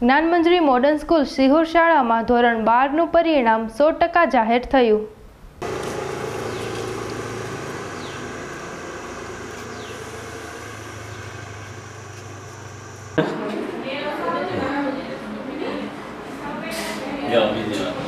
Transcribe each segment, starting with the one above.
Gyanmanjari modern school Sihor શાળામાં ધોરણ બારનું પરિણામ સો ટકા જાહેર થયું. Yeah, જાઓ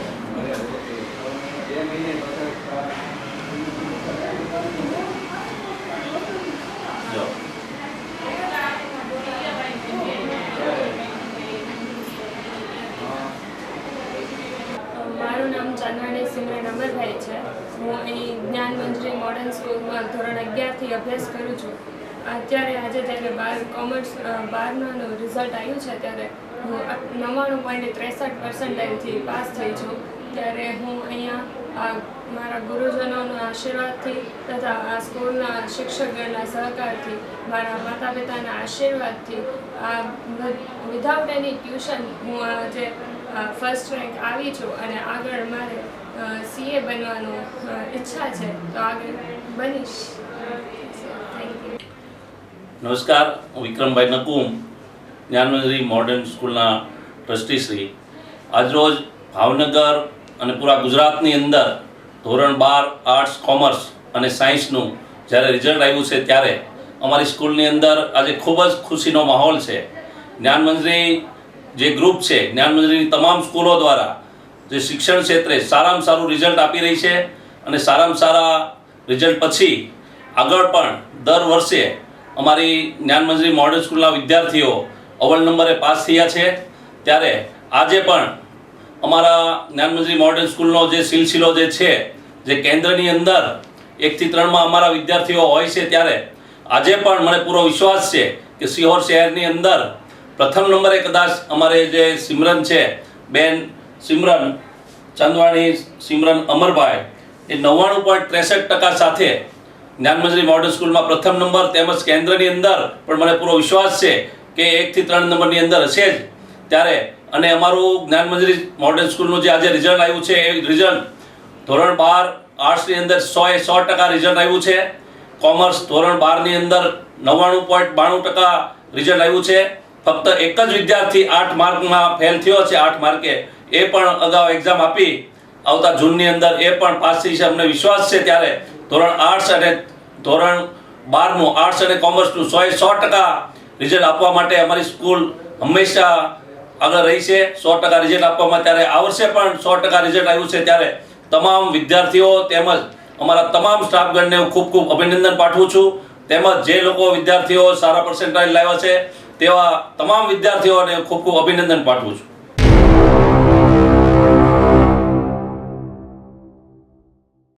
મારું નામ સિમરન અમરભાઈ છે. હું અહીં જ્ઞાન મંજરી મોડર્ન સ્કૂલમાં ધોરણ અગિયારથી અભ્યાસ કરું છું. અત્યારે આજે જ્યારે બાર કોમર્સ બારનું રિઝલ્ટ આવ્યું છે ત્યારે હું નવ્વાણું પોઈન્ટ ત્રેસઠ પર્સન્ટાઇલથી પાસ થઈ છું. ત્યારે હું અહીંયા મારા ગુરુજનોના આશીર્વાદથી તથા આ સ્કૂલના શિક્ષકોના સહકારથી, મારા માતા પિતાના આશીર્વાદથી, આ વિધાઉટ એની ટ્યુશન હું આજે ફર્સ્ટ રેન્ક આવી છું અને આગળ મારે સીએ બનવાનો ઈચ્છા છે, તો આગળ બનીશ. નમસ્કાર, હું વિક્રમભાઈ નકુમ જ્ઞાનમંજરી મોડર્ન સ્કૂલના ટ્રસ્ટી શ્રી. આજરોજ ભાવનગર અને પૂરા ગુજરાતની અંદર ધોરણ બાર આર્ટ્સ, કોમર્સ અને સાયન્સનું જ્યારે રિઝલ્ટ આવ્યું છે ત્યારે અમારી સ્કૂલની અંદર આજે ખૂબ જ ખુશીનો માહોલ છે. જ્ઞાનમંજરી જે ગ્રુપ છે જ્ઞાનમંજરીની તમામ સ્કૂલો દ્વારા જે શિક્ષણ ક્ષેત્રે સારામાં સારું રિઝલ્ટ આપી રહી છે અને સારામાં સારા રિઝલ્ટ પછી આગળ પણ દર વર્ષે અમારી જ્ઞાનમંજરી મોડલ સ્કૂલના વિદ્યાર્થીઓ અવ્વલ નંબરે પાસ થયા છે. ત્યારે આજે પણ અમારા જ્ઞાનમંજરી મોડલ સ્કૂલનો જે સિલસિલો જે છે, જે કેન્દ્રની અંદર એકથી ત્રણમાં અમારા વિદ્યાર્થીઓ હોય છે, ત્યારે આજે પણ મને પૂરો વિશ્વાસ છે કે સિહોર શહેરની અંદર પ્રથમ નંબરે કદાચ અમારે જે સિમરન છે, બેન સિમરન, ચંદવાણી સિમરન અમરભાઈ, એ નવ્વાણું પોઈન્ટ ત્રેસઠ ટકા સાથે જ્ઞાનમંજરી મોડલ સ્કૂલમાં પ્રથમ નંબર તેમજ કેન્દ્રની અંદર, પણ મને પૂરો વિશ્વાસ છે કે એકથી ત્રણ નંબરની અંદર હશે જ. ત્યારે, અને અમારું જ્ઞાનમંજરી મોડલ સ્કૂલનું જે આજે રિઝલ્ટ આવ્યું છે, એ રિઝલ્ટ ધોરણ બાર આર્ટ્સની અંદર એ સો ટકા રિઝલ્ટ આવ્યું છે. કોમર્સ ધોરણ બારની અંદર નવ્વાણું પોઈન્ટ બાણું ટકા રિઝલ્ટ આવ્યું છે. ફક્ત એક જ વિદ્યાર્થી આઠ માર્કમાં ફેલ થયો છે, આઠ માર્કે. એ પણ અગાઉ એક્ઝામ આપી. આવતા જૂનની અંદર એ પણ પાસ થઈ છે, અમને વિશ્વાસ છે ત્યારે. ધોરણ આર્ટ્સ અને ધોરણ બારનું આર્ટ્સ અને કોમર્સનું સોએ સો ટકા રિઝલ્ટ આપવા માટે અમારી સ્કૂલ હંમેશા આગળ રહી છે. સો ટકા રિઝલ્ટ આપવામાં ત્યારે આ વર્ષે પણ સો ટકા રિઝલ્ટ આવ્યું છે ત્યારે તમામ વિદ્યાર્થીઓ તેમજ અમારા તમામ સ્ટાફગણને હું ખૂબ ખૂબ અભિનંદન પાઠવું છું. તેમજ જે લોકો વિદ્યાર્થીઓ સારા પર્સન્ટાઇલ લાવ્યા છે તેવા તમામ વિદ્યાર્થીઓને ખૂબ ખૂબ અભિનંદન પાઠવું છું.